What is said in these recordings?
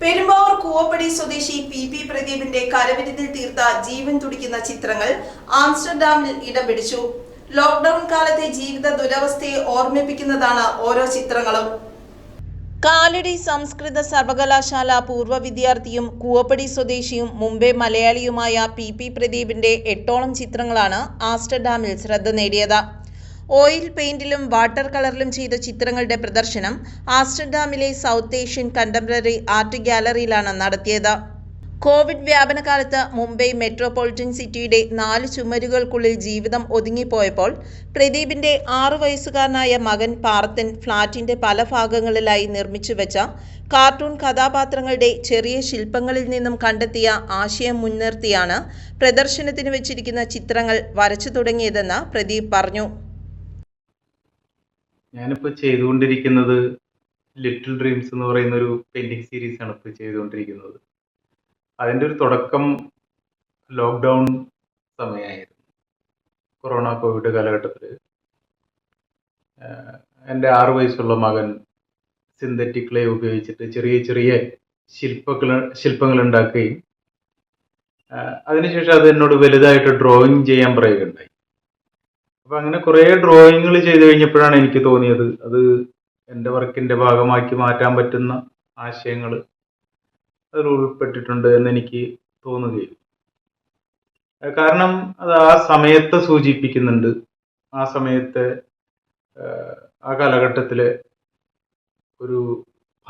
പെരുമ്പാവൂർ കൂവപ്പടി സ്വദേശി P P പ്രദീപിന്റെ കരവിരുതിൽ തീർത്ത ജീവൻ തുടിക്കുന്ന ചിത്രങ്ങൾ ആംസ്റ്റർഡാമിൽ ഇടം പിടിച്ചു ലോക്ക്ഡൌൺ കാലത്തെ ജീവിത ദുരവസ്ഥയെ ഓർമ്മിപ്പിക്കുന്നതാണ് ഓരോ ചിത്രങ്ങളും. കാലടി സംസ്കൃത സർവകലാശാല പൂർവ വിദ്യാർത്ഥിയും കൂവപ്പടി സ്വദേശിയും മുംബൈ മലയാളിയുമായ പി പി പ്രദീപിന്റെ എട്ടോളം ചിത്രങ്ങളാണ് ആംസ്റ്റർഡാമിൽ ശ്രദ്ധ നേടിയത്. ഓയിൽ പെയിന്റിലും വാട്ടർ കളറിലും ചെയ്ത ചിത്രങ്ങളുടെ പ്രദർശനം ആംസ്റ്റർഡാമിലെ സൗത്ത് ഏഷ്യൻ കണ്ടംപററി ആർട്ട് ഗാലറിയിലാണ് നടത്തിയത്. കോവിഡ് വ്യാപനകാലത്ത് മുംബൈ മെട്രോപൊളിറ്റൻ സിറ്റിയുടെ നാല് ചുമരുകൾക്കുള്ളിൽ ജീവിതം ഒതുങ്ങിപ്പോയപ്പോൾ പ്രദീപിന്റെ ആറു വയസ്സുകാരനായ മകൻ പാർത്തൻ ഫ്ളാറ്റിന്റെ പല ഭാഗങ്ങളിലായി നിർമ്മിച്ചു വെച്ച കാർട്ടൂൺ കഥാപാത്രങ്ങളുടെ ചെറിയ ശില്പങ്ങളിൽ നിന്നും കണ്ടെത്തിയ ആശയം മുൻനിർത്തിയാണ് പ്രദർശനത്തിന് വെച്ചിരിക്കുന്ന ചിത്രങ്ങൾ വരച്ചു തുടങ്ങിയതെന്ന് പ്രദീപ് പറഞ്ഞു. ഞാനിപ്പോൾ ചെയ്തുകൊണ്ടിരിക്കുന്നത് ലിറ്റിൽ ഡ്രീംസ് എന്ന് പറയുന്ന ഒരു സീരീസ് ആണ് ഇപ്പോൾ ചെയ്തുകൊണ്ടിരിക്കുന്നത്. അതിന്റെ ഒരു തുടക്കം ലോക്ക്ഡൗൺ സമയമായിരുന്നു. കൊറോണ കോവിഡ് കാലഘട്ടത്തിൽ എന്റെ ആറു വയസ്സുള്ള മകൻ സിന്തറ്റിക് ക്ലേ ഉപയോഗിച്ചിട്ട് ചെറിയ ചെറിയ ശില്പങ്ങൾ ശില്പങ്ങൾ ഉണ്ടാക്കുകയും അതിനുശേഷം അത് എന്നോട് വലുതായിട്ട് ഡ്രോയിങ് ചെയ്യാൻ പറയുകയുണ്ടായി. അപ്പൊ അങ്ങനെ കുറേ ഡ്രോയിങ്ങുകൾ ചെയ്തു കഴിഞ്ഞപ്പോഴാണ് എനിക്ക് തോന്നിയത്. അത് എന്റെ വർക്കിന്റെ ഭാഗമാക്കി മാറ്റാൻ പറ്റുന്ന ആശയങ്ങൾ അതിൽ ഉൾപ്പെട്ടിട്ടുണ്ട് എന്ന് എനിക്ക് തോന്നുകയും. കാരണം അത് ആ സമയത്തെ സൂചിപ്പിക്കുന്നുണ്ട്. ആ സമയത്തെ ആ കാലഘട്ടത്തിലെ ഒരു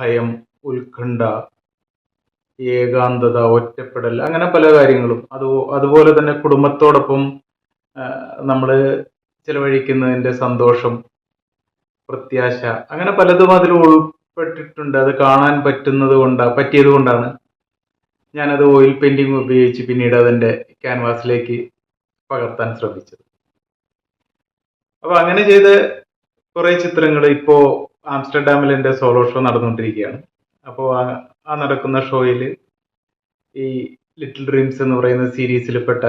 ഭയം ഉത്കണ്ഠ ഏകാന്തത ഒറ്റപ്പെടൽ അങ്ങനെ പല കാര്യങ്ങളും. അത് അതുപോലെ തന്നെ കുടുംബത്തോടൊപ്പം നമ്മൾ ചിലവഴിക്കുന്നതിന്റെ സന്തോഷം പ്രത്യാശ അങ്ങനെ പലതും അതിൽ ഉൾപ്പെട്ടിട്ടുണ്ട്. അത് കാണാൻ പറ്റുന്നത് കൊണ്ട് പറ്റിയത് കൊണ്ടാണ് ഞാനത് ഓയിൽ പെയിന്റിംഗ് ഉപയോഗിച്ച് പിന്നീട് അതിന്റെ ക്യാൻവാസിലേക്ക് പകർത്താൻ ശ്രമിച്ചത്. അപ്പോൾ അങ്ങനെ ചെയ്ത കുറേ ചിത്രങ്ങൾ ഇപ്പോൾ ആംസ്റ്റർഡാമിൽ എന്റെ സോളോ ഷോ നടന്നുകൊണ്ടിരിക്കുകയാണ്. അപ്പോൾ ആ നടക്കുന്ന ഷോയിൽ ഈ ലിറ്റിൽ ഡ്രീംസ് എന്ന് പറയുന്ന സീരീസിൽപ്പെട്ട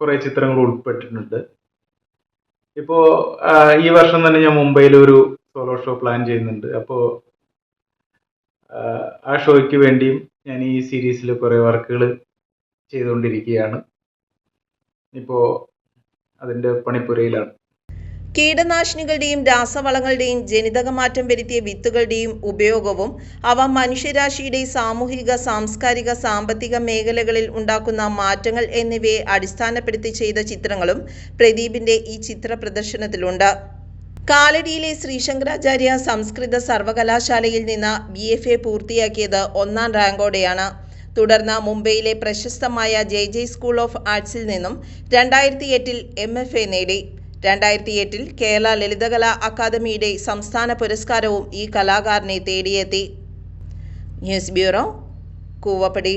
കുറേ ചിത്രങ്ങൾ ഉൾപ്പെട്ടിട്ടുണ്ട്. ഇപ്പോൾ ഈ വർഷം തന്നെ ഞാൻ മുംബൈയിൽ ഒരു സോളോ ഷോ പ്ലാൻ ചെയ്യുന്നുണ്ട്. അപ്പോൾ ആ ഷോയ്ക്ക് വേണ്ടിയും ഞാൻ ഈ സീരീസിൽ കുറേ വർക്കുകൾ ചെയ്തുകൊണ്ടിരിക്കുകയാണ്. ഇപ്പോൾ അതിന്റെ പണിപ്പുരയിലാണ്. കീടനാശിനികളുടെയും രാസവളങ്ങളുടെയും ജനിതകമാറ്റം വരുത്തിയ വിത്തുകളുടെയും ഉപയോഗവും അവ മനുഷ്യരാശിയുടെ സാമൂഹിക സാംസ്കാരിക സാമ്പത്തിക മേഖലകളിൽ ഉണ്ടാക്കുന്ന മാറ്റങ്ങൾ എന്നിവയെ അടിസ്ഥാനപ്പെടുത്തി ചെയ്ത ചിത്രങ്ങളും പ്രദീപിന്റെ ഈ ചിത്ര പ്രദർശനത്തിലുണ്ട് കാലടിയിലെ ശ്രീശങ്കരാചാര്യ സംസ്കൃത സർവകലാശാലയിൽ നിന്ന് ബി എഫ് എ പൂർത്തിയാക്കിയത് ഒന്നാം റാങ്കോടെയാണ്. തുടർന്ന് മുംബൈയിലെ പ്രശസ്തമായ ജെ ജെ സ്കൂൾ ഓഫ് ആർട്സിൽ നിന്നും രണ്ടായിരത്തി എട്ടിൽ എം എഫ് എ നേടി. രണ്ടായിരത്തി എട്ടിൽ കേരള ലളിതകലാ അക്കാദമിയുടെ സംസ്ഥാന പുരസ്കാരവും ഈ കലാകാരനെ തേടിയെത്തി. News bureau Koovappady.